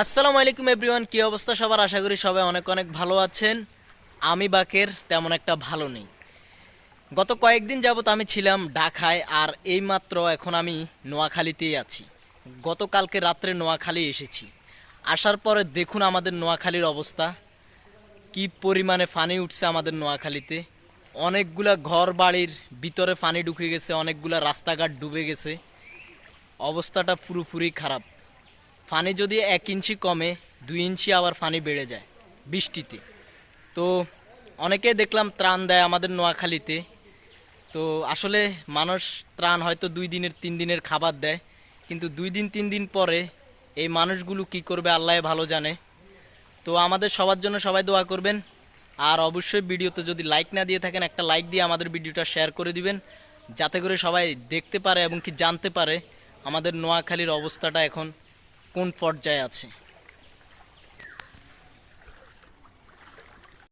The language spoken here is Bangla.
আসসালামু আলাইকুম এভরিওয়ান, কি অবস্থা সবার? আশা করি সবাই অনেক অনেক ভালো আছেন। আমি বাকের, তেমন একটা ভালো নেই। গত কয়েকদিন যাবত আমি ছিলাম ঢাকায়, আর এইমাত্র এখন আমি নোয়াখালীতেই আছি। গতকালকে রাত্রে নোয়াখালী এসেছি। আসার পরে দেখুন আমাদের নোয়াখালীর অবস্থা। কি পরিমাণে পানি উঠছে আমাদের নোয়াখালীতে। অনেকগুলা ঘর বাড়ির ভিতরে পানি ঢুকে গেছে, অনেকগুলা রাস্তাঘাট ডুবে গেছে। অবস্থাটা পুরোপুরি খারাপ। পানি যদি এক ইঞ্চি কমে, দুই ইঞ্চি আবার পানি বেড়ে যায় বৃষ্টিতে। তো অনেকে দেখলাম ত্রাণ দেয় আমাদের নোয়াখালীতে। তো আসলে মানুষ ত্রাণ হয়তো দুই দিনের, তিন দিনের খাবার দেয়, কিন্তু দুই দিন, তিন দিন পরে এই মানুষগুলো কি করবে আল্লাহ ভালো জানে। তো আমাদের সবার জন্য সবাই দোয়া করবেন। আর অবশ্যই ভিডিওতে যদি লাইক না দিয়ে থাকেন, একটা লাইক দিয়ে আমাদের ভিডিওটা শেয়ার করে দিবেন। যাতে করে সবাই দেখতে পারে এবং কি জানতে পারে আমাদের নোয়াখালীর অবস্থাটা এখন। কোন পর্যায়ে আছে?